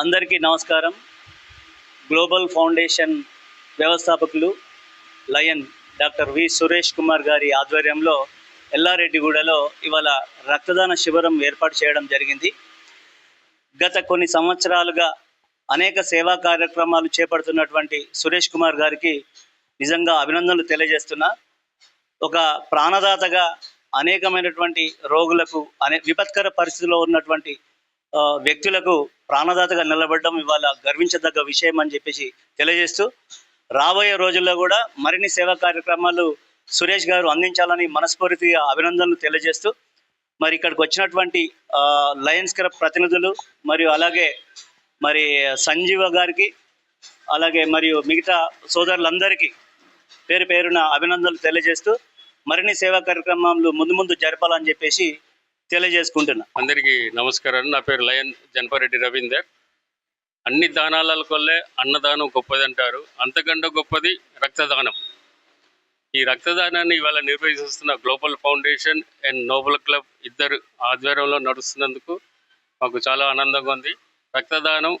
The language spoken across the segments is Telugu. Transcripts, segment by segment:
అందరికీ నమస్కారం. గ్లోబల్ ఫౌండేషన్ వ్యవస్థాపకులు lion doctor V Suresh Kumar గారి ఆధ్వర్యంలో ఎల్లారెడ్డిగూడలో ఇవాళ రక్తదాన శిబిరం ఏర్పాటు చేయడం జరిగింది. గత కొన్ని సంవత్సరాలుగా అనేక సేవా కార్యక్రమాలు చేపడుతున్నటువంటి సురేష్ కుమార్ గారికి నిజంగా అభినందనలు తెలియజేస్తున్నా. ఒక ప్రాణదాతగా అనేకమైనటువంటి రోగులకు అనే విపత్కర పరిస్థితిలో ఉన్నటువంటి వ్యక్తులకు ప్రాణదాతగా నిలబడడం ఇవాళ గర్వించదగ్గ విషయం అని చెప్పేసి తెలియజేస్తూ రాబోయే రోజుల్లో కూడా మరిన్ని సేవా కార్యక్రమాలు సురేష్ గారు అందించాలని మనస్ఫూర్తిగా అభినందనలు తెలియజేస్తూ మరి ఇక్కడికి వచ్చినటువంటి లయన్స్ క్లబ్ ప్రతినిధులు మరియు అలాగే మరి సంజీవ గారికి అలాగే మరియు మిగతా సోదరులందరికీ పేరు పేరున అభినందనలు తెలియజేస్తూ మరిన్ని సేవా కార్యక్రమాలు ముందు ముందు జరపాలని చెప్పేసి తెలియజేసుకుంటున్నా. అందరికీ నమస్కారం నా పేరు లయన్ జనపారెడ్డి రవీందర్. అన్ని దానాల కొల్లే అన్నదానం గొప్పది అంటారు అంతకంటే గొప్పది రక్తదానం. ఈ రక్తదానాన్ని ఇవాళ నిర్వహిస్తున్న global foundation and noble club ఇద్దరు ఆధ్వర్యంలో నడుస్తున్నందుకు మాకు చాలా ఆనందంగా ఉంది. రక్తదానం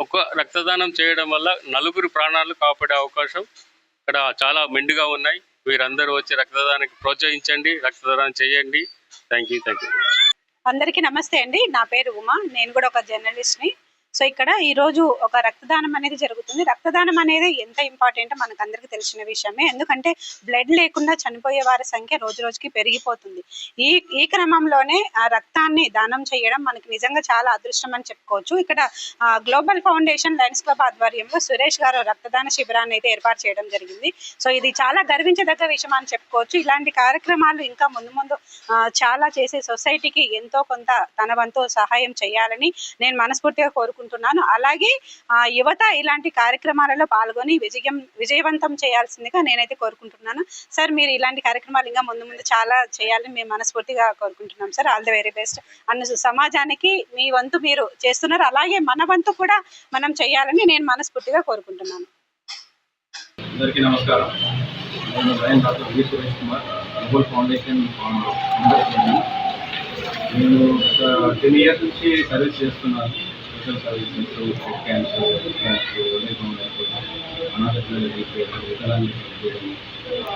ఒక రక్తదానం చేయడం వల్ల నలుగురు ప్రాణాలు కాపాడే అవకాశం ఇక్కడ చాలా మెండుగా ఉన్నాయి. వీరందరూ వచ్చి రక్తదానానికి ప్రోత్సహించండి రక్తదానం చేయండి. థ్యాంక్ యూ థ్యాంక్ యూ అందరికీ నమస్తే అండి. నా పేరు ఉమా. నేను కూడా ఒక జర్నలిస్ట్ని సో ఇక్కడ ఈ రోజు ఒక రక్తదానం అనేది జరుగుతుంది. రక్తదానం అనేది ఎంత ఇంపార్టెంట్ మనకు అందరికీ తెలిసిన విషయమే. ఎందుకంటే బ్లడ్ లేకుండా చనిపోయే వారి సంఖ్య రోజు రోజుకి పెరిగిపోతుంది. ఈ ఈ క్రమంలోనే ఆ రక్తాన్ని దానం చేయడం మనకి నిజంగా చాలా అదృష్టం అని చెప్పుకోవచ్చు. ఇక్కడ గ్లోబల్ ఫౌండేషన్ లయన్స్ క్లబ్ ఆధ్వర్యంలో సురేష్ గారు రక్తదాన శిబిరాన్ని అయితే ఏర్పాటు చేయడం జరిగింది. సో ఇది చాలా గర్వించదగ్గ విషయం అని చెప్పుకోవచ్చు. ఇలాంటి కార్యక్రమాలు ఇంకా ముందు ముందు చాలా చేసే సొసైటీకి ఎంతో కొంత తన వంతు సహాయం చేయాలని నేను మనస్ఫూర్తిగా కోరుకుంటున్నాను. కోరుకుంటున్నాను. అలాగే యువత ఇలాంటి కార్యక్రమాలలో పాల్గొని విజయం విజయవంతం చేయాల్సిందిగా నేనైతే కోరుకుంటున్నాను. సార్ మీరు ఇలాంటి కార్యక్రమాలు ఇంకా ముందు ముందు చాలా చేయాలని మేము మనస్ఫూర్తిగా కోరుకుంటున్నాం. Sir all the very best. అన్న సమాజానికి మీ వంతు మీరు చేస్తున్నారు. అలాగే మన వంతు కూడా మనం చేయాలని నేను మనస్ఫూర్తిగా కోరుకుంటున్నాను. అందరికీ నమస్కారం. నేను lion doctor V Suresh Kumar global foundation founder. నేను ఒక టెన్ ఇయర్స్ నుంచి సర్వీస్ చేస్తున్నాను. Social services food camps camps అనాథ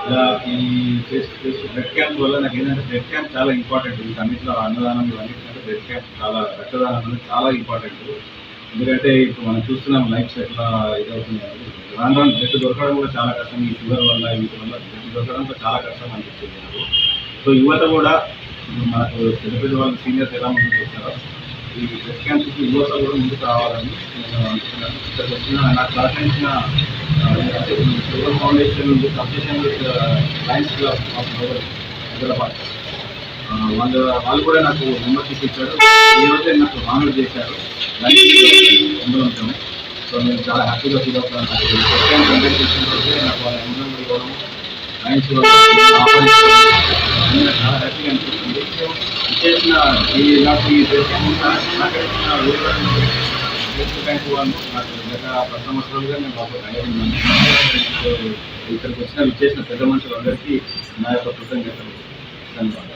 ఇలా ఈ చేసి బ్లడ్ క్యాంప్ వల్ల నాకు ఏంటంటే బ్లడ్ క్యాంప్ చాలా ఇంపార్టెంట్. వీటన్నిటిలో అన్నదానం ఇవన్నిటికంటే బ్లడ్ క్యాంప్ చాలా రక్తదానం అనేది చాలా ఇంపార్టెంట్. ఎందుకంటే ఇప్పుడు మనం చూస్తున్నాం లైఫ్స్ ఎట్లా ఇదవుతుంది రాను రాను బ్లడ్ దొరకడం కూడా చాలా కష్టం. ఈ షుగర్ వల్ల వీటి వల్ల బ్లడ్ దొరకడం కూడా చాలా కష్టం అనిపిస్తుంది నాకు. సో యువత కూడా మనకు పెద్ద పెద్ద వాళ్ళు సీనియర్స్ ఎలా ముందుకు వస్తారో ఈ బ్లడ్ క్యాన్సర్కి యువత కూడా ముందుకు రావాలని నేను అనుకుంటున్నాను ఇక్కడ వచ్చిన నాకు సహకరించిన sugar foundation association with lions club of Hyderabad ఆ, వాళ్ళు కూడా నాకు మెంబర్షిప్ ఇచ్చారు ఈ రోజే నాకు ఆనర్ చేశారు ఉండడం సో నేను చాలా హ్యాపీగా ఫీల్ అవుతాను నాకు సెకండ్ కండక్ట్ చేసిన రోజే నాకు వాళ్ళ ఇవ్వడం చాలా హ్యాపీగా అనిపిస్తుంది చేసిన ఈ నాకు ఈ సహకరించిన బ్యాంక్ వాళ్ళు నాకు గత పది సంవత్సరాలుగా నేను ఇక్కడికి వచ్చిన విచ్చేసిన పెద్ద మనుషులందరికీ నా యొక్క కృతజ్ఞతలు ధన్యవాదాలు.